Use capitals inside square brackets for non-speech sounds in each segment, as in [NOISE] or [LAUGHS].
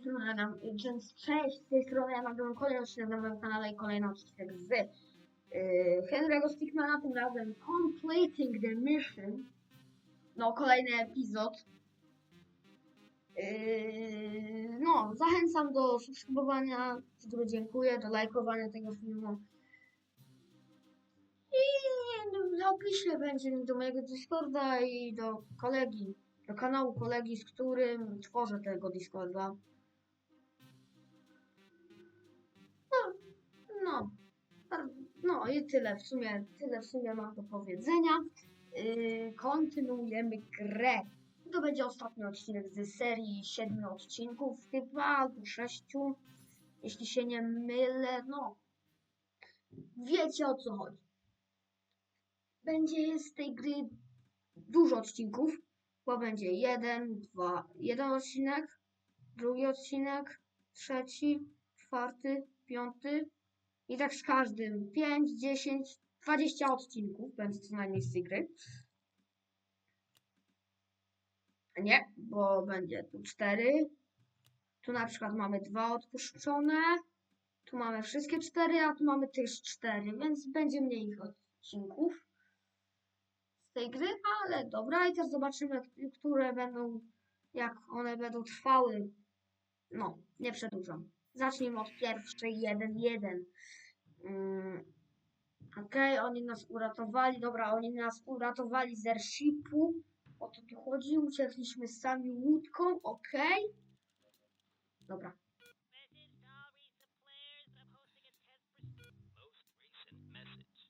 strony Adam, więc cześć, z tej strony ja nagrywam kolejny odcinek na moim kanale i kolejny odcinek z yy, Henry'ego Stickmana, tym razem Completing the Mission. No, kolejny epizod. Yy, no, zachęcam do subskrybowania, którego dziękuję, do lajkowania tego filmu. I na opisie będzie do mojego Discorda i do kolegi, do kanału kolegi, z którym tworzę tego Discorda. No i tyle w sumie, tyle w sumie mam do powiedzenia. Yy, kontynuujemy grę. To będzie ostatni odcinek z serii siedmiu odcinków, chyba albo sześciu, jeśli się nie mylę. No, wiecie o co chodzi. Będzie z tej gry dużo odcinków, bo będzie jeden, dwa, jeden odcinek, drugi odcinek, trzeci, czwarty, piąty i tak z każdym 5, 10, 20 odcinków będzie co najmniej z tej gry. Nie, bo będzie tu cztery. Tu na przykład mamy dwa odpuszczone. Tu mamy wszystkie cztery, a tu mamy też cztery, więc będzie mniej ich odcinków z tej gry, ale dobra, i też zobaczymy, które będą, jak one będą trwały. No, nie przedłużam. Zacznijmy od pierwszej 1-1. Mm, Okej, oni nas uratowali. Dobra, oni nas uratowali z airshipu. O to tu chodzi. Uciekliśmy sami łódką. Okej. Dobra. recent message.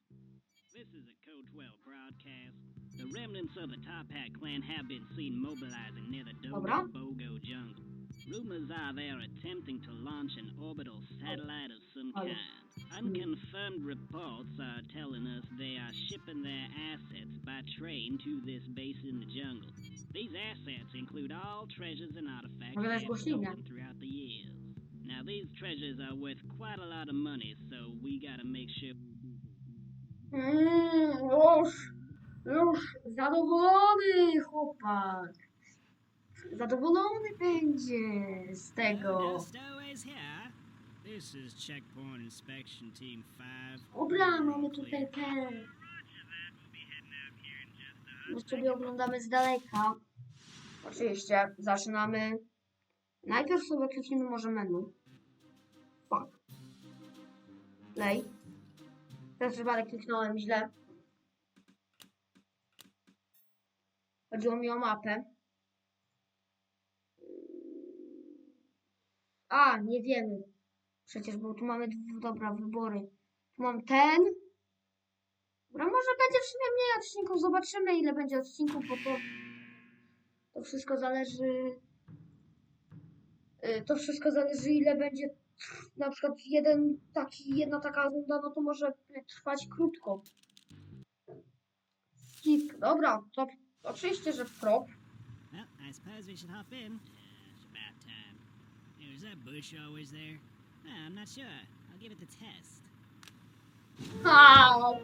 This is a Code 12 broadcast. The remnants of the Top Hat clan have been seen mobilizing near the Dobra. Dogo Bogo jungle. Rumors are they are attempting to launch an orbital satellite of some Oh. kind. Unconfirmed reports are telling us they are shipping their assets by train to this base in the jungle. These assets include all treasures and artifacts Mogę they dać have głośniej, stolen throughout the years. Now these treasures are worth quite a lot of money, so we gotta make sure Mm, już, już zadowolony chłopak. Zadowolony będzie z tego. Stowaways here. This is Checkpoint Inspection Team 5. Dobra, mamy tutaj ten. My sobie oglądamy z daleka. Oczywiście, zaczynamy. Najpierw sobie kliknijmy może menu. Fuck. Play. Teraz przypadek kliknąłem źle. Chodziło mi o mapę. A, nie wiemy. Przecież, bo tu mamy, dobra, wybory. Tu mam ten. Dobra, może będzie w sumie mniej odcinków. Zobaczymy, ile będzie odcinków, bo to, to wszystko zależy. y, To wszystko zależy, ile będzie na przykład jeden taki, jedna taka runda, no to może trwać krótko. Skip. Dobra, to oczywiście, że prop. Well, I hop in. Uh, it's about time. Hey, is that bush always there? Uh, I'm not sure. I'll give it the test. Au!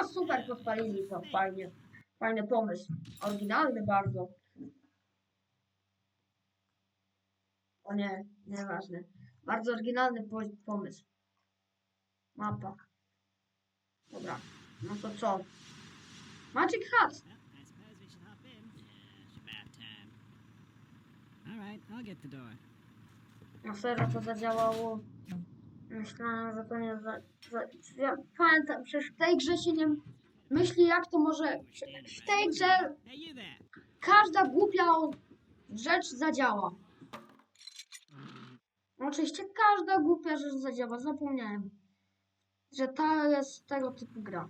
A super, podpalili to, fajnie. Fajny pomysł. Oryginalny bardzo. O nie, nieważne. Bardzo oryginalny po pomysł. Mapa. Dobra, no to co? Magic Hat. Well, I suppose we should hop in. Uh, it's about time. All right, I'll get the door. Na serio to zadziałało. Myślałem, że to nie za... za ja pamiętam, przecież w tej grze się nie myśli jak to może... W tej grze każda głupia rzecz zadziała. Oczywiście każda głupia rzecz zadziała, zapomniałem. Że to jest tego typu gra.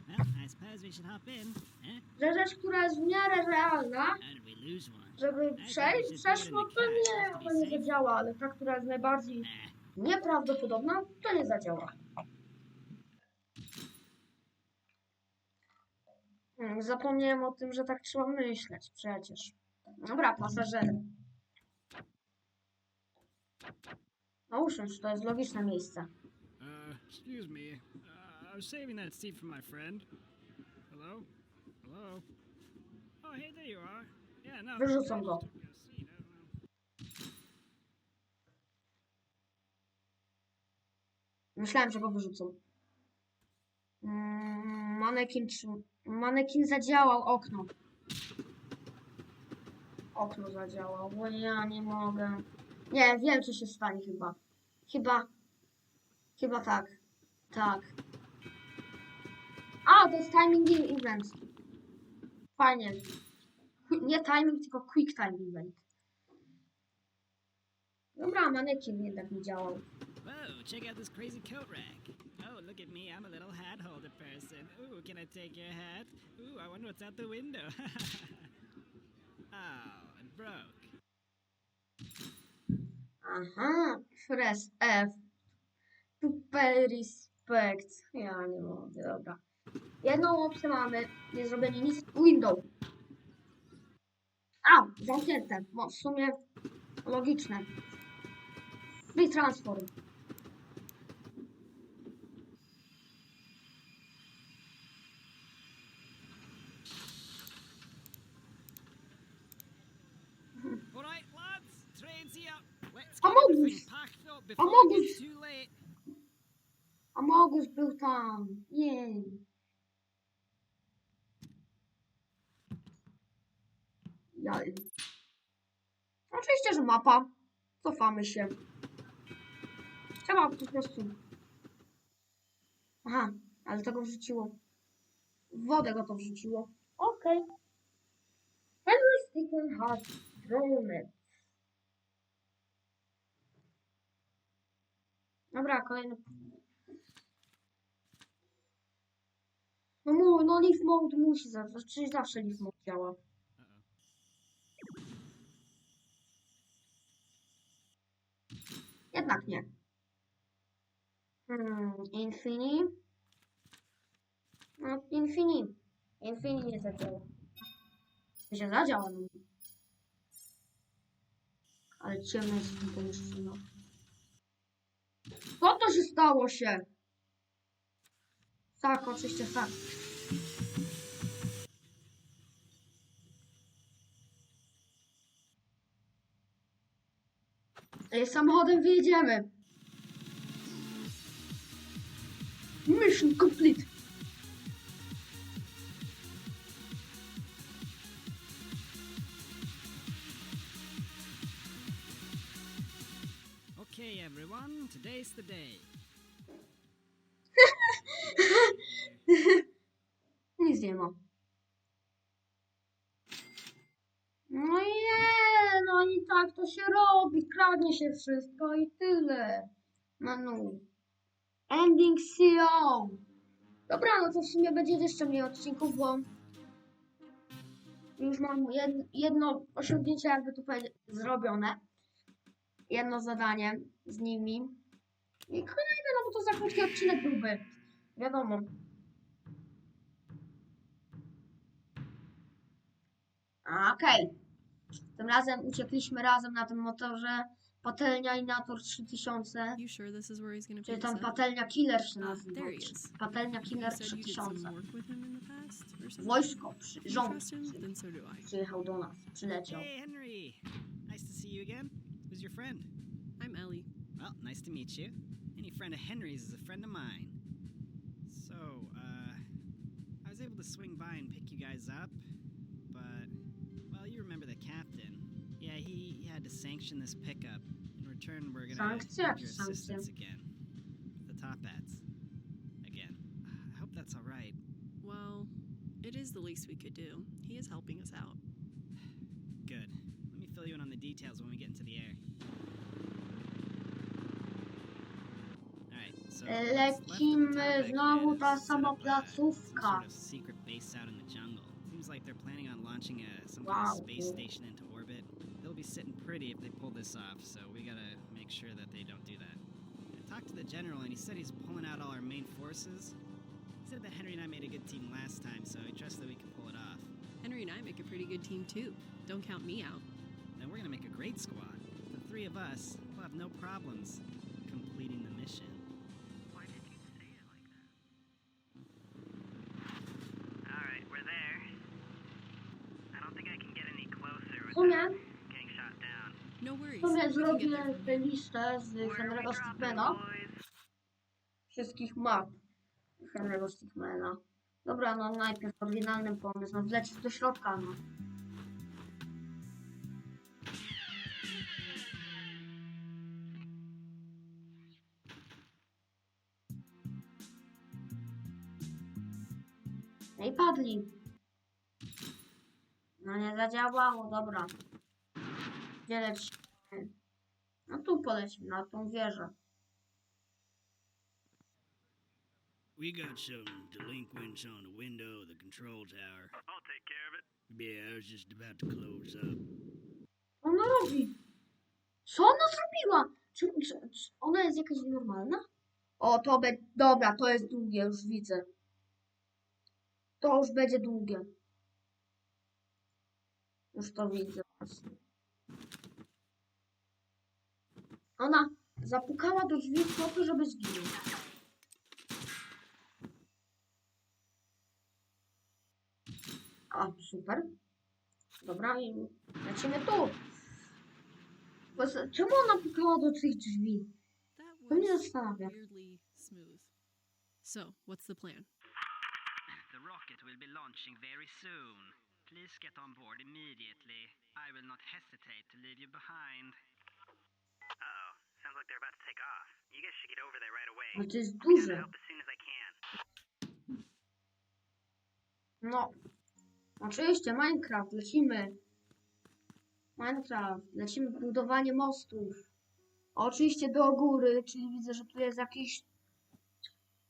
Że rzecz, która jest w miarę realna, żeby przejść, przeszło, to nie, to nie zadziała, ale ta, która jest najbardziej nieprawdopodobna, to nie zadziała. Hmm, Zapomniałem o tym, że tak trzeba myśleć przecież. Dobra, pasażery. No usiądź, to jest logiczne miejsce. Uh, excuse me. I was saving that seat for my friend. Hello? Hello? Oh, hey, there you are. Yeah, no. Wyrzucam go. No, no. Myślałem, że go wyrzucą. Mm, manekin, manekin zadziałał okno. Okno zadziałał, bo ja nie mogę. Nie, wiem co się stanie chyba. Chyba. Chyba tak. Tak. A, to jest timing event. Fajnie. Nie timing, tylko quick time event. Dobra, manekin jednak nie działał. Whoa, check out this crazy coat rack. Oh, look at me, I'm a little hat holder person. Ooh, can I take your hat? Ooh, I wonder what's out the window. [LAUGHS] oh, it broke. Aha, press F. Super respect. Ja nie mogę, dobra. Jedną opcję mamy, nie zrobienie nic. Window. A, zamknięte. No, w sumie logiczne. Free transform. All right, lads, train's here. Let's I'm get almost- everything packed up before I'm it gets almost- too late. Amogus był tam. Jej. Jaj. Oczywiście, że mapa. Cofamy się. Trzeba po prostu. Aha, ale tego wrzuciło. Wodę go to wrzuciło. Okej. Henry Stickman has thrown it. Dobra, kolejny. No mu, no leaf mode musi zawsze, czyli zawsze leaf mode działa. Jednak nie. Hmm, Infini. No, Infini. Infini nie zadziała. To się. No. Ale ciemno jest w tym pomieszczeniu. Co to się stało się? Tak, oczywiście tak. Samochodem wyjedziemy. Mission complete. Okay, everyone, today's the day. [LAUGHS] Nic nie ma. No nie, no i tak to się robi. Kradnie się wszystko i tyle. Manu. Ending CEO. Dobra, no to w sumie będzie jeszcze mniej odcinków, bo już mam jed, jedno osiągnięcie jakby tu zrobione. Jedno zadanie z nimi. I kolejne, no bo to za krótki odcinek byłby. Wiadomo. Okej. Tym razem uciekliśmy razem na tym motorze. Patelnia Inator 3000. You sure this is where he's gonna Czyli tam patelnia Killer się Ah, nazywa. is. Patelnia Killer said you did some 3000. work with him in the past, or something? Wojsko, przy, rząd so I. przyjechał do nas, przyleciał. Hey, Henry. Nice to see you again. Who's your friend? I'm Ellie. Well, nice to meet you. Any friend of Henry's is a friend of mine. So, uh, I was able to swing by and pick you guys up, remember the captain. Yeah, he, he had to sanction this pickup. In return, we're gonna Sankcja need your czy sankcja? assistance again. The top hats. Again. I hope that's alright. Well, it is the least we could do. He is helping us out. Good. Let me fill you in on the details when we get into the air. Alright, so what's left of the Lecimy Tarbeck znowu is ta sama up, some placówka. sort of secret base out in they're planning on launching a some Wow, kind of space station into orbit. They'll be sitting pretty if they pull this off, so we gotta make sure that they don't do that. I talked to the general and he said he's pulling out all our main forces. He said that Henry and I made a good team last time, so he trusts that we can pull it off. Henry and I make a pretty good team too. Don't count me out. Then we're gonna make a great squad. The three of us will have no problems completing the mission. From tę listę z Henry'ego Stickmana. wszystkich map Henry'ego Stickmana. Dobra, no najpierw oryginalny pomysł, no wlecisz do środka, no. No padli. No nie zadziałało, dobra. Gdzie lecimy? No tu polecimy, na tą wieżę. We got some delinquents on the window of the control tower. I'll take care of it. Yeah, I was just about to close up. Co ona robi? Co ona zrobiła? Czy, czy, czy ona jest jakaś normalna? O, to będzie. Dobra, to jest długie, już widzę. To już będzie długie. Już to widzę. właśnie. Ona zapukała do drzwi po to, żeby zginął. O, super. Dobra, i lecimy tu. Czemu ona pukała do tych drzwi? To mnie zastanawia. So, what's the plan? The rocket will be launching very soon. Please get on board immediately. I will not hesitate to leave you behind. Sounds like they're about to take off. You guys should get over there right away. No to jest duże. No. Oczywiście, Minecraft, lecimy. Minecraft, lecimy budowanie mostów. Oczywiście do góry, czyli widzę, że tu jest jakiś...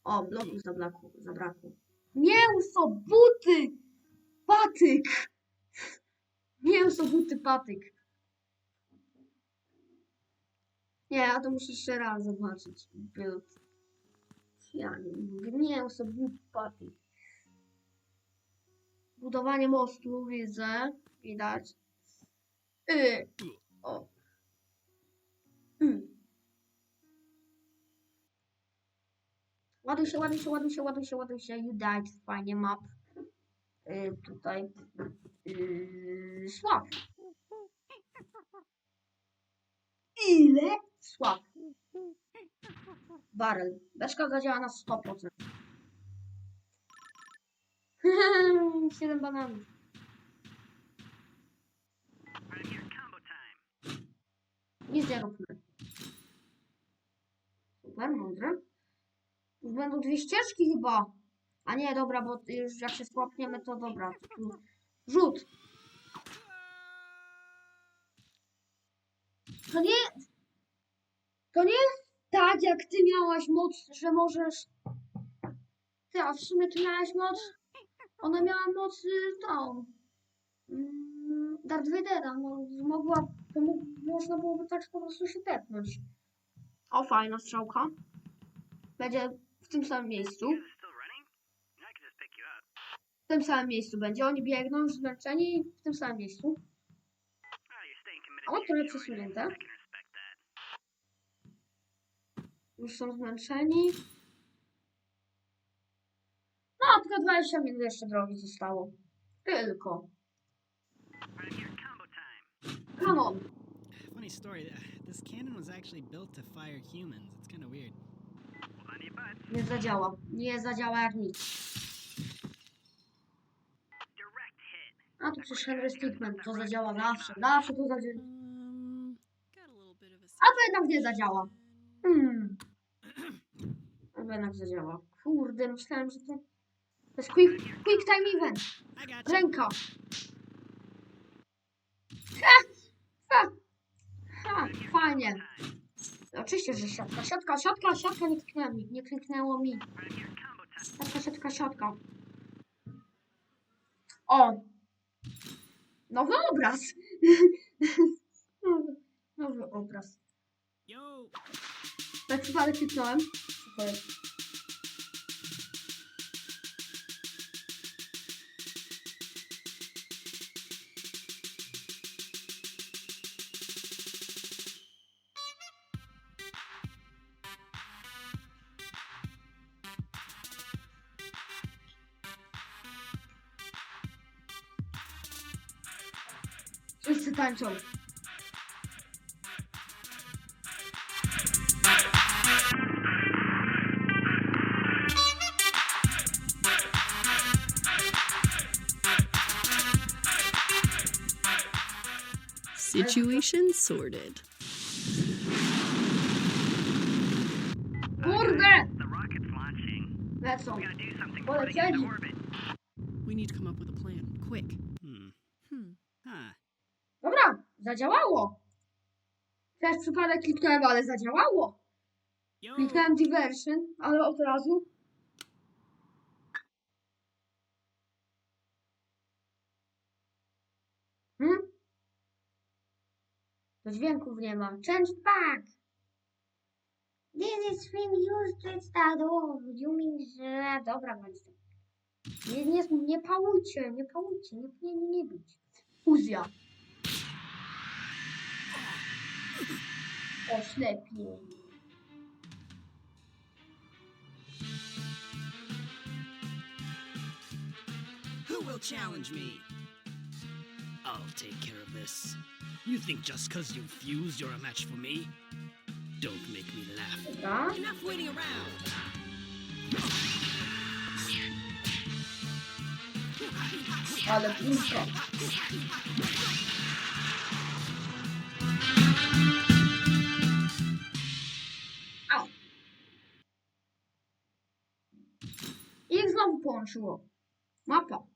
O, bloków zabrakło. zabrakło. Mięso, buty, patyk. Mięso, buty, patyk. Nie, ja to muszę jeszcze raz zobaczyć. Build. Ja nie mogę. Mięso, buty, patyk. Budowanie mostu widzę. Widać. Y. O. Y. Ładuj się, ładuj się, ładuj się, ładuj się, ładuj się. You died. Fajnie map. Y, tutaj. Y, słab. [LAUGHS] Ile? Słab. Barel. Beczka zadziała na 100%. 7 [LAUGHS] bananów. Nic nie róbmy. Super, mądre. Już będą dwie ścieżki chyba. A nie, dobra, bo już jak się słapniemy, to dobra. Rzut. To nie... To nie jest tak, jak ty miałaś moc, że możesz... Ty, a w sumie ty miałaś moc... Ona miała moc y, tą... mm, Darth Vadera, no, mogła... Można byłoby tak po prostu się tepnąć. O, fajna strzałka. Będzie w tym samym miejscu. W tym samym miejscu będzie. Oni biegną zmęczeni w tym samym miejscu. O, trochę przesunięte. I can respect that. Już są zmęczeni. No, tylko 20 minut jeszcze drogi zostało. Tylko. Come on. Funny story, th- this cannon was actually built to fire humans. It's kind of weird. To. Nie zadziała. Nie zadziała jak nic. A tu przecież Henry Stickman. To zadziała zawsze. Zawsze to zadziała. Um. A to jednak nie zadziała. Jednak zadziała. Kurde, myślałem, że to... To jest quick, quick time event. Ręka. Ha! Ha! Ha! Fajnie. Oczywiście, że siatka. Siatka, siatka, siatka nie kliknęła mi. Nie kliknęło mi. Siatka, siatka, siatka. O! Nowy obraz. [LAUGHS] Nowy, nowy obraz. Tak przypadek kliknąłem. Evet. Üstü tanç. Situation sorted. Kurde! The rocket's launching. Lecą. We gotta do something Well, before they get into orbit. We need to come up with a plan. Quick. Hmm. Hmm. Huh. Dobra, zadziałało. Przez przypadek kliknąłem, ale zadziałało. Yo! Kliknąłem diversion, ale od razu. Dźwięków nie ma. Change back! This is film used to start off. You mean, że... Dobra, bądź to. Nie, nie, nie pałujcie, nie pałujcie, nie powinien nie być. Fuzja. Oślepienie. Who will challenge me? I'll take care of this. You think just because you fused you're a match for me? Don't make me laugh. Dobra. Enough waiting around. Ale. Au. I znowu połączyło. Mapa.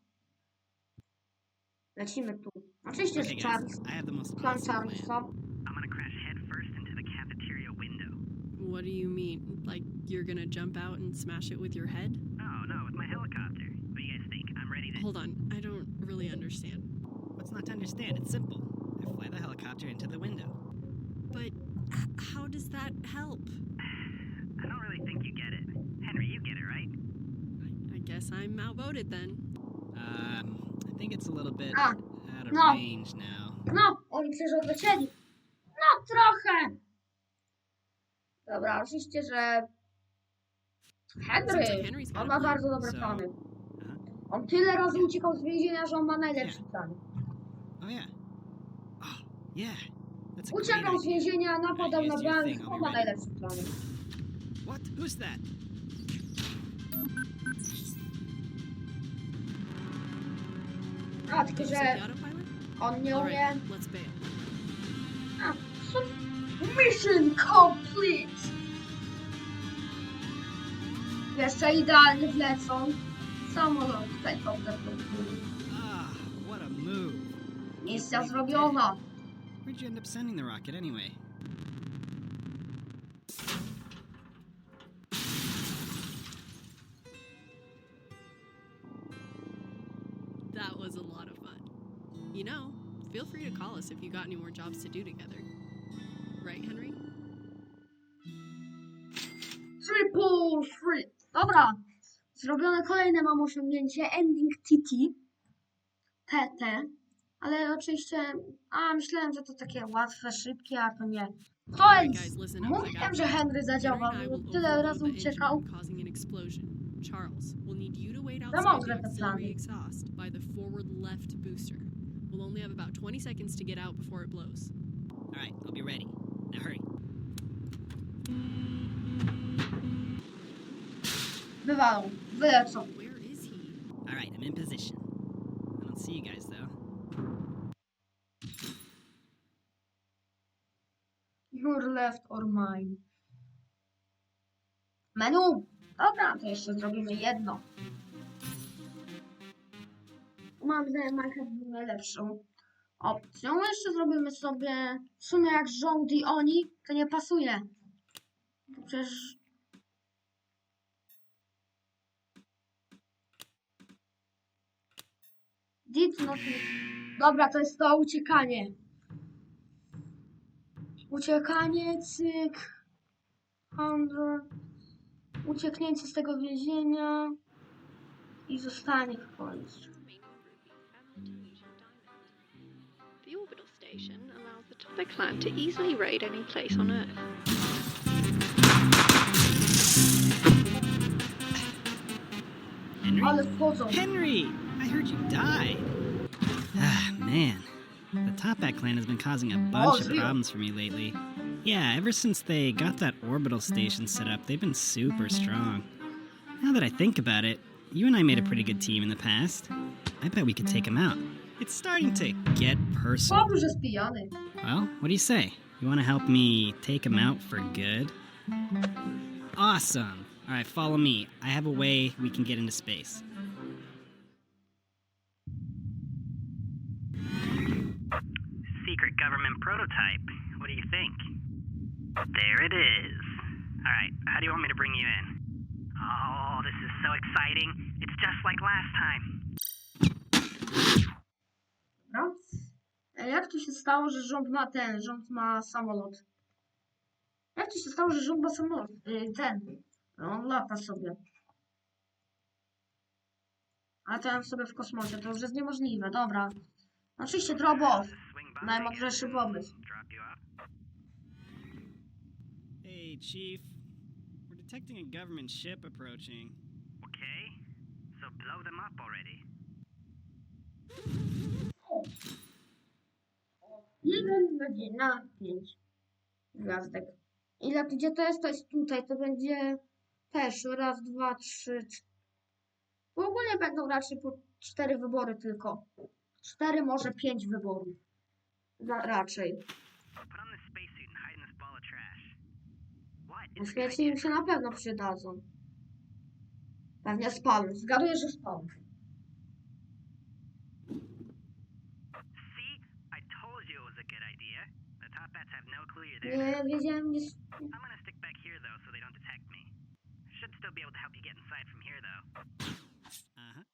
Lecimy tu. Oczywiście, że Charles. I have the most Plan awesome plan. Charlesa. I'm gonna crash headfirst into the cafeteria window. What do you mean? Like you're gonna jump out and smash it with your head? Oh no, with my helicopter. What do you guys think? I'm ready to. Hold on. I don't really understand. What's not to understand? It's simple. I fly the helicopter into the window. But h- how does that help? [SIGHS] I don't really think you get it. Henry, you get it, right? I, I guess I'm outvoted then. Think it's a little bit Ah, out of no. range now. No, oni przecież odlecieli. No, trochę. Dobra, oczywiście, że Henry, Henry's got on a ma plan. bardzo dobre So- plany. Aha. On tyle razy uciekał z więzienia, że on ma najlepszy plan. Oh yeah. Oh yeah. That's a great Uciekał z idea. więzienia, napadał na bank, on ma najlepszy plan. What? Who's that? A, tylko że set the autopilot? on nie umie... A, co? Mission complete! Jeszcze idealnie wlecą. Samolot, helikopter do góry. Ah, what a move. Misja zrobiona. Where'd you end up sending the rocket anyway? Jobs to do together. Right, Henry? Triple free. Dobra. Zrobione kolejne mam osiągnięcie. Ending TT. TT. Ale oczywiście... A, myślałem, że to takie łatwe, szybkie, a to nie. I Mówiłem, że. Henry Henry zadziała, and I bo will tyle razy uciekał. Charles, we'll need you to wait outside the auxiliary exhaust by the forward left booster. We'll only have about 20 seconds to get out before it blows. All right, I'll be ready. Now hurry. Wywalą. Wylecą. Where is he? All right, I'm in position. I don't see you guys though. Your left or mine. Menu. Dobra, to jeszcze zrobimy jedno. Mam zdaniem Minecraft był najlepszą opcją. Jeszcze zrobimy sobie w sumie jak rząd i oni, to nie pasuje. To przecież Did not Dobra, to jest to uciekanie. Uciekanie, cyk. Hundred. Ucieknięcie z tego więzienia. I zostanie w końcu. Station allows the topic clan to easily raid any place on Earth. Henry? Ale wchodzą. Henry! I heard you died. Ah, man. The Toppat clan has been causing a bunch of problems for me lately. Yeah, ever since they got that orbital station set up, they've been super strong. Now that I think about it, you and I made a pretty good team in the past. I bet we could take them out. It's starting to get personal. Boże, jest pijany. Well, what do you say? You want to help me take him out for good? Awesome! Alright, follow me. I have a way we can get into space. Secret government prototype. What do you think? There it is. Alright, how do you want me to bring you in? Oh, this is so exciting. It's just like last time. Dobra. E, Jak to się stało, że rząd ma ten, rząd ma samolot? Jak to się stało, że rząd ma samolot? Y, Ten. On lata sobie. A ten sobie w kosmosie, to już jest niemożliwe, dobra. Oczywiście Swing by. najmądrzejszy pomysł. Drop off. Hey, Chief. We're detecting a government ship approaching. Okay? So blow them up already. Jeden będzie na pięć gwiazdek. Ile gdzie to jest, to jest tutaj, to będzie też raz, dwa, trzy, cz- W ogóle będą raczej po cztery wybory tylko. Cztery, może pięć wyborów. Za, raczej. Put on this spacesuit and hide in this ball of trash. What? It's a good Świeci idea. im się na pewno przydadzą. Pewnie spalą. Zgaduję, że spalą. The top bats have no clue you're there. Nie wiedziałem, nie... s- I'm gonna stick back here though so they don't detect me. Should still be able to help you get inside from here though. Uh huh.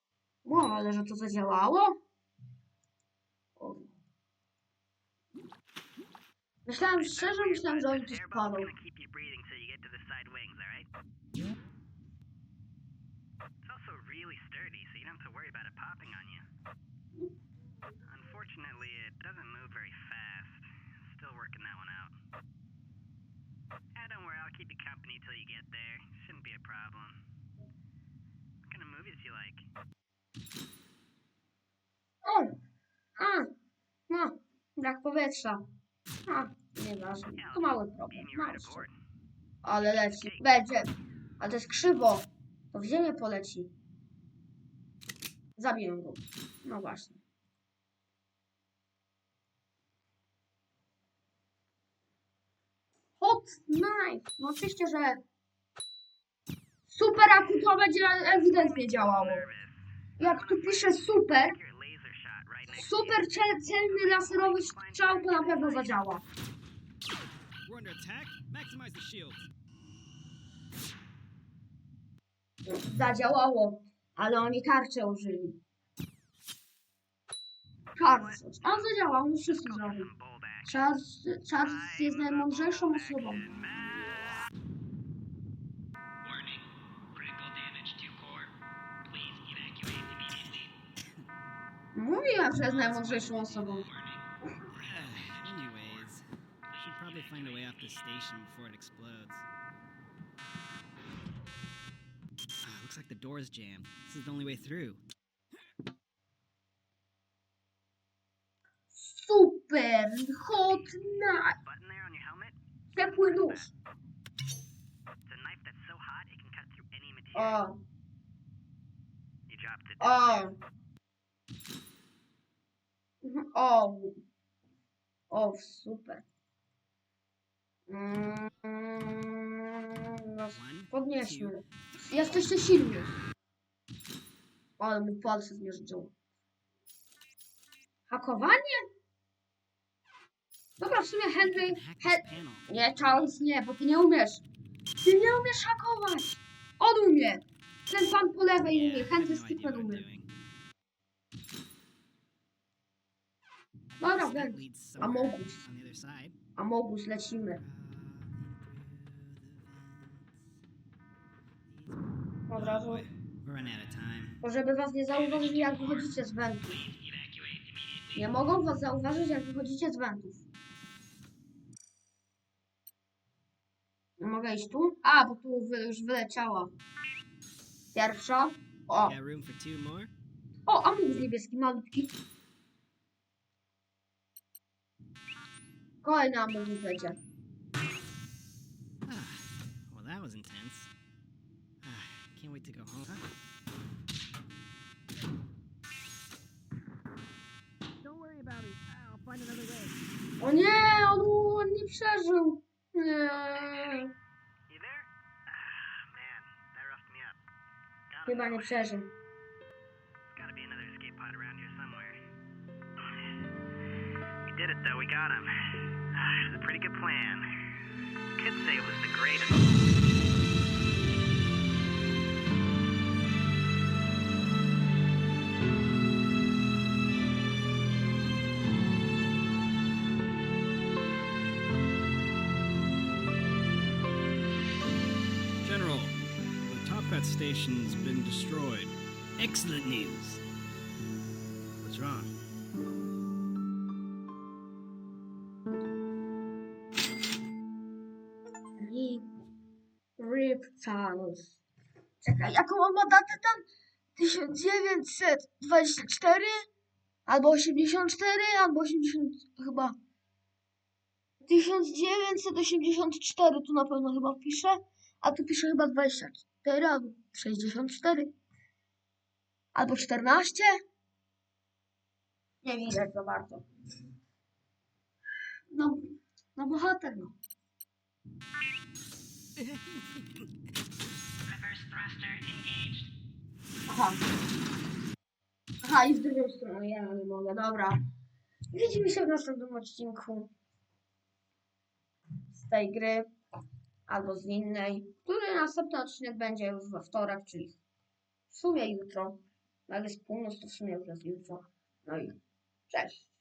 Wow, ale że to zadziałało? O. Myślałem, szczerze myślałem, że oni tu This air spadną. gonna keep you breathing till you get to the side wings, alright? It's also really sturdy, so you don't have to worry about it popping on you. Unfortunately, it doesn't move very fast. Still working that one out. Ah, don't worry, I'll keep you company till you get there. Shouldn't be a problem. What kind of movies do you like? O! A! No, brak powietrza. A, nieważne. To mały problem. Mały. Ale leci. Będzie. Ale to jest krzywo. To w ziemię poleci. Zabiję go. No właśnie. Knife. No oczywiście, że super aku to będzie ewidentnie działało. Jak tu pisze super, super cel, celny laserowy strzał to na pewno zadziała. Zadziałało, ale oni tarczę użyli. Charles. On zadziałał, on wszystko zrobił. Charles, Charles jest najmądrzejszą osobą. Mówiłem, że jest najmądrzejszą osobą. Anyways, we should probably find a way off this station before it explodes. Ah, looks like the door's jammed. This is the only way through. Super! Hot knife! Ciepły nóż. O, o. O. O, super. Mm, no, Podnieśmy. Jesteście silni. Ale mu palce zmierzyło. Hakowanie? Dobra, w sumie Henry... He nie, Charles, nie, bo ty nie umiesz. Ty nie umiesz hakować. On umie. Ten pan po lewej umie. Henry no I'm umie. Dobra, somewhere Amogus. Amogus, lecimy. Out of time. bo żeby was nie zauważyli, jak wychodzicie z wentów. Nie mogą was zauważyć, jak wychodzicie z wentów. Mogę iść tu? A, bo tu wy, już wyleciała. Pierwsza. O, Got room for two more? o, Amogus niebieski, malutki. Kolejny Amogus będzie. Ah, well, that was intense. Ah, can't wait to go home. Don't worry about it. I'll find another way. O nie, on, on nie przeżył. Nie. Chyba nie know. przeżył. There's gotta be another escape pod around here somewhere. We did it though, we got him. Ah, it was a pretty good plan. Could say it was the greatest. Station's been destroyed. Excellent news. What's wrong? Rip, Rip Thanos. Czekaj, jaką on ma datę tam? 1924? Albo 84? Albo 80 chyba. 1984 tu na pewno chyba pisze, a tu pisze chyba 24 albo 64. Albo 14? Nie widać za bardzo. No, no bohater no. Aha. Aha, i w drugą stronę, ja nie mogę, dobra. Widzimy się w następnym odcinku z tej gry, albo z innej, który następny odcinek będzie już we wtorek, czyli w sumie jutro. Jak jest północ, to w sumie już jest jutro. No i cześć.